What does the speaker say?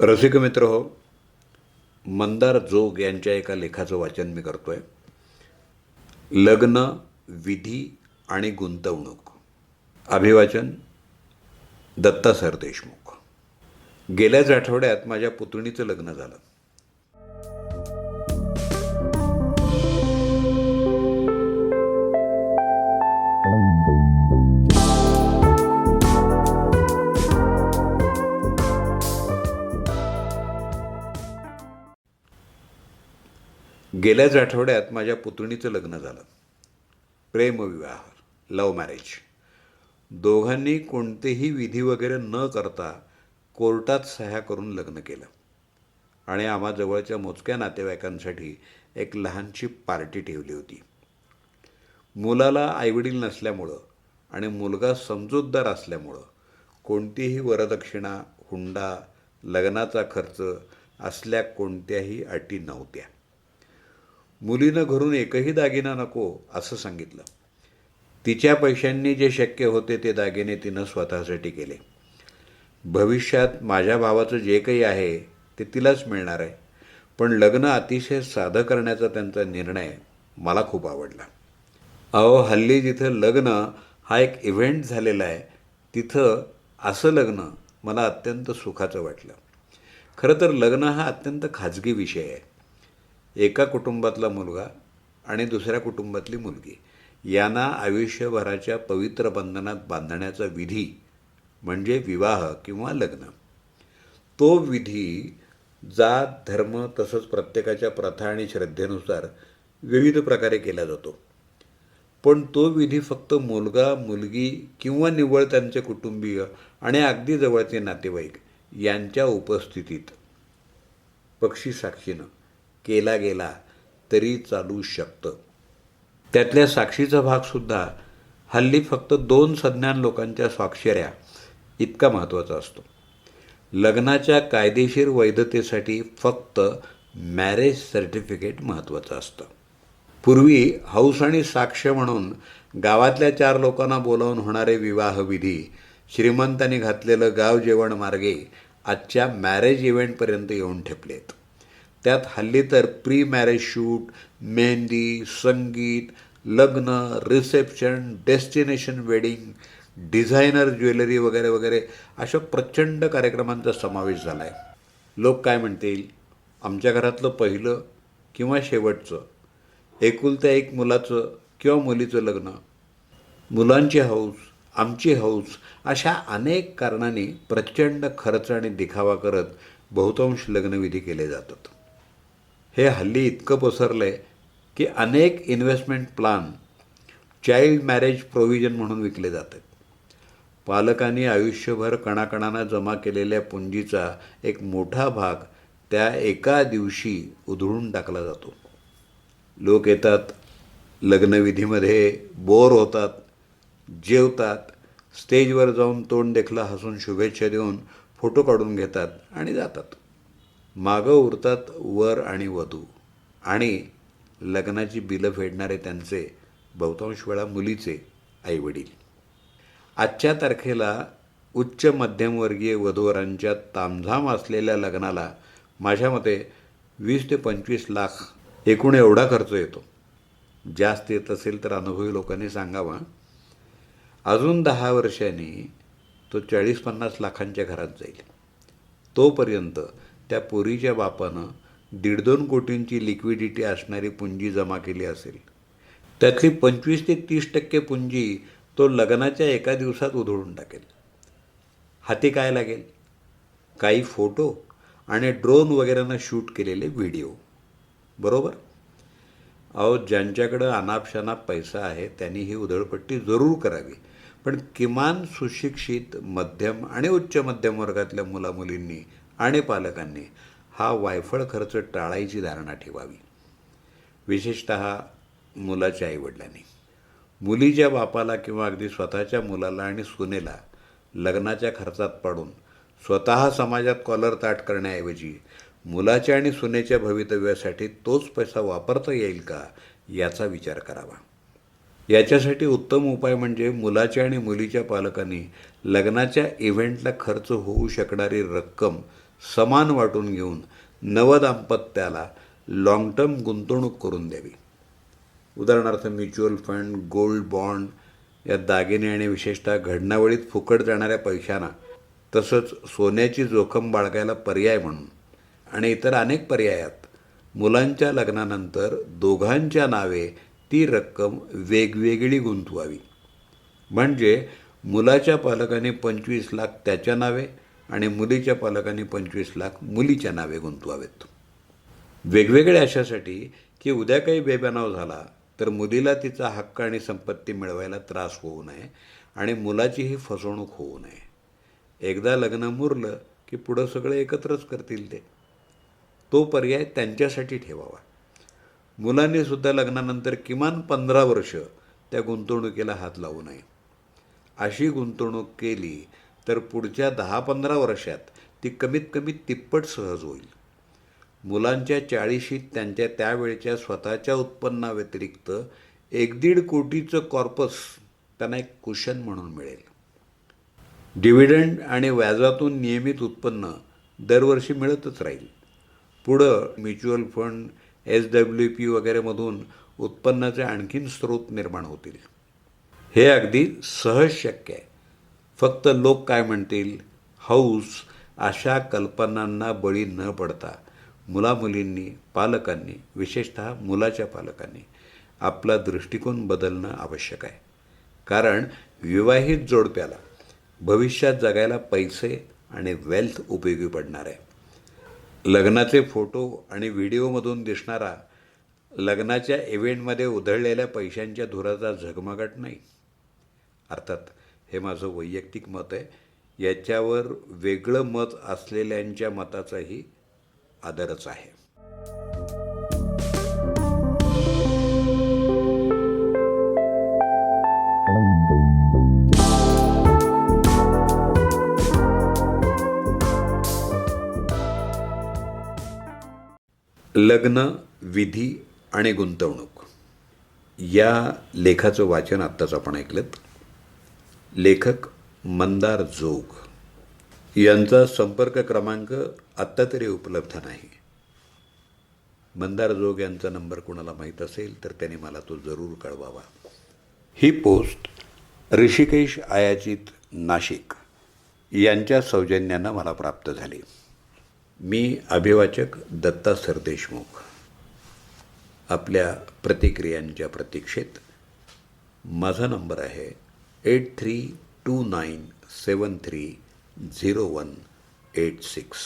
रसिक मित्र हो मंदार जोग यांच्या एका लेखाचं वाचन मी करतोय. लग्न विधी आणि गुंतवणूक. अभिवाचन दत्ता सर देशमुख. गेल्याच आठवड्यात माझ्या पुतणीचं लग्न झालं. गेल्याच आठवड्यात माझ्या पुतणीचं लग्न झालं. प्रेमविवाह लव्ह मॅरेज दोघांनी कोणतेही विधी वगैरे न करता कोर्टात सह्या करून लग्न केलं. आणि आम्हा जवळच्या मोजक्या नातेवाईकांसाठी एक लहानशी पार्टी ठेवली होती. मुलाला आईवडील नसल्यामुळं आणि मुलगा समजूतदार असल्यामुळं कोणतीही वरदक्षिणा हुंडा लग्नाचा खर्च असल्या कोणत्याही अटी नव्हत्या. मुलीनं घरून एकही दागिना नको असं सांगितलं. तिच्या पैशांनी जे शक्य होते ते दागिने तिनं स्वतःसाठी केले. भविष्यात माझ्या भावाचं जे काही आहे ते तिलाच मिळणार आहे. पण लग्न अतिशय साधं करण्याचा त्यांचा निर्णय मला खूप आवडला. अहो हल्ली जिथं लग्न हा एक इव्हेंट झालेला आहे तिथं असं लग्न मला अत्यंत सुखाचं वाटलं. खरं तर लग्न हा अत्यंत खाजगी विषय आहे. एका कुटुंबातला मुलगा आणि दुसऱ्या कुटुंबातली मुलगी. यांना आयुष्यभराच्या पवित्र बंधनात बांधण्याचा विधी म्हणजे विवाह किंवा लग्न. तो विधी जात धर्म तसंच प्रत्येकाच्या प्रथा आणि श्रद्धेनुसार विविध प्रकारे केला जातो. पण तो विधी फक्त मुलगा मुलगी किंवा निव्वळ त्यांचे कुटुंबीय आणि अगदी जवळचे नातेवाईक यांच्या उपस्थितीत. पक्षी साक्षीनं. केला गेला तरी चालू शकतं. त्यातल्या साक्षीचा भागसुद्धा हल्ली फक्त दोन संज्ञान लोकांच्या स्वाक्षऱ्या इतका महत्त्वाचा असतो. लग्नाच्या कायदेशीर वैधतेसाठी फक्त मॅरेज सर्टिफिकेट महत्त्वाचं असतं. पूर्वी हौस आणि साक्ष म्हणून गावातल्या चार लोकांना बोलावून होणारे विवाहविधी श्रीमंतांनी घातलेलं गाव जेवण मार्गे आजच्या मॅरेज इव्हेंटपर्यंत येऊन ठेपलेत. त्यात हल्ली तर pre marriage shoot mehndi sangeet लग्न reception destination wedding designer jewellery वगैरे वगैरे अशा प्रचंड कार्यक्रमांचा समावेश झाला आहे लोक काय म्हणतील? आमच्या घरातलं पहिलं किंवा शेवटचं? एकुलत्या एक मुलाचं किंवा मुलीचं लग्न? मुलांची हौस आमची हौस अशा अनेक कारणांनी प्रचंड खर्च आणि दिखावा करत बहुतांश लग्नविधी केले जातात. हे हल्ली इतकं पसरलं आहे की अनेक investment plan child marriage provision म्हणून विकले जातात. पालकांनी आयुष्यभर कणाकणानं जमा केलेल्या पुंजीचा एक मोठा भाग त्या एका दिवशी उधळून टाकला जातो. लोक येतात लग्नविधीमध्ये बोर होतात जेवतात स्टेजवर जाऊन तोंड देखला हसून शुभेच्छा देऊन फोटो काढून घेतात आणि जातात. मागं उरतात वर आणि वधू. आणि लग्नाची बिलं फेडणारे त्यांचे बहुतांश वेळा मुलीचे आईवडील. आजच्या तारखेला उच्च मध्यमवर्गीय वधूवरांच्या तामझाम असलेल्या लग्नाला माझ्या मते वीस ते पंचवीस लाख एकूण एवढा खर्च येतो. जास्त येत असेल तर अनुभवी लोकांनी सांगावा. अजून दहा वर्षांनी तो चाळीस पन्नास लाखांच्या घरात जाईल. तोपर्यंत त्या पोरीच्या बापानं दीड दोन कोटींची लिक्विडिटी असणारी पुंजी जमा केली असेल. त्यातली पंचवीस ते तीस टक्के पुंजी तो लग्नाच्या एका दिवसात उधळून टाकेल. हाती काय लागेल? काही फोटो आणि ड्रोन वगैरेनं शूट केलेले व्हिडिओ. बरोबर? अहो ज्यांच्याकडं अनापशनाप पैसा आहे त्यांनी ही उधळपट्टी जरूर करावी. पण किमान सुशिक्षित मध्यम आणि उच्च मध्यम वर्गातल्या मुलामुलींनी आणि पालकांनी हा वायफळ खर्च टाळायची धारणा ठेवावी. विशेषत मुलाच्या आईवडिलांनी. मुलीच्या बापाला किंवा अगदी स्वतःच्या मुलाला आणि सुनेला लग्नाच्या खर्चात पाडून स्वतः समाजात कॉलर ताट करण्याऐवजी मुलाच्या आणि सुनेच्या भवितव्यासाठी तोच पैसा वापरता येईल का याचा विचार करावा. याच्यासाठी उत्तम उपाय म्हणजे मुलाच्या आणि मुलीच्या पालकांनी लग्नाच्या इव्हेंटला खर्च होऊ शकणारी रक्कम समान वाटून घेऊन नवदाम्पत्याला लाँग टर्म गुंतवणूक करून द्यावी. उदाहरणार्थ म्युच्युअल फंड गोल्ड बॉन्ड या दागिने आणि विशेषतः घडणावळीत फुकट जाणाऱ्या पैशांना तसंच सोन्याची जोखम बाळगायला पर्याय म्हणून आणि इतर अनेक पर्यायात मुलांच्या लग्नानंतर दोघांच्या नावे ती रक्कम वेगवेगळी गुंतवावी. म्हणजे मुलाच्या पालकाने पंचवीस लाख त्याच्या नावे आणि मुलीच्या पालकांनी पंचवीस लाख मुलीच्या नावे गुंतवावेत. वेगवेगळ्या अशासाठी की उद्या काही बेबनाव झाला तर मुलीला तिचा हक्क आणि संपत्ती मिळवायला त्रास होऊ नये आणि मुलाचीही फसवणूक होऊ नये. एकदा लग्न मुरलं की पुढं सगळं एकत्रच करतील ते. तो पर्याय त्यांच्यासाठी ठेवावा. मुलांनी सुद्धा लग्नानंतर किमान पंधरा वर्ष त्या गुंतवणुकीला हात लावू नये. अशी गुंतवणूक केली तर पुढच्या दहा पंधरा वर्षात ती कमीत कमी तिप्पट सहज होईल. मुलांच्या चाळीशीत त्यांच्या त्यावेळच्या स्वतःच्या उत्पन्नाव्यतिरिक्त एक दीड कोटीचं कॉर्पस त्यांना एक कुशन म्हणून मिळेल. डिव्हिडंड आणि व्याजातून नियमित उत्पन्न दरवर्षी मिळतच राहील. पुढं mutual fund S W P वगैरेमधून उत्पन्नाचे आणखीन स्रोत निर्माण होतील. हे अगदी सहज शक्य आहे. फक्त लोक काय म्हणतील? हौस अशा कल्पनांना बळी न पडता. मुलामुलींनी पालकांनी विशेषतः मुलाच्या पालकांनी आपला दृष्टिकोन बदलणं आवश्यक आहे. कारण विवाहित जोडप्याला भविष्यात जगायला पैसे आणि वेल्थ उपयोगी पडणार आहे. लग्नाचे फोटो आणि व्हिडिओमधून दिसणारा लग्नाच्या इव्हेंटमध्ये उधळलेल्या पैशांच्या धुराचा झगमगाट नाही. अर्थात हे माझं वैयक्तिक मत आहे. याच्यावर वेगळं मत असलेल्यांच्या मताचाही आदरच आहे. लग्न विधी आणि गुंतवणूक. या लेखाचं वाचन आत्ताच आपण ऐकलं लेखक मंदार जोग. यांचा संपर्क क्रमांक आत्ता तरी उपलब्ध नाही. मंदार जोग यांचा नंबर कोणाला माहीत असेल तर त्याने मला तो जरूर कळवावा. ही पोस्ट ऋषिकेश आयाचित नाशिक यांच्या सौजन्यानं मला प्राप्त झाली. मी अभिवाचक दत्ता सरदेशमुख. आपल्या प्रतिक्रियांच्या प्रतीक्षेत माझा नंबर आहे eight three two nine seven three zero one eight six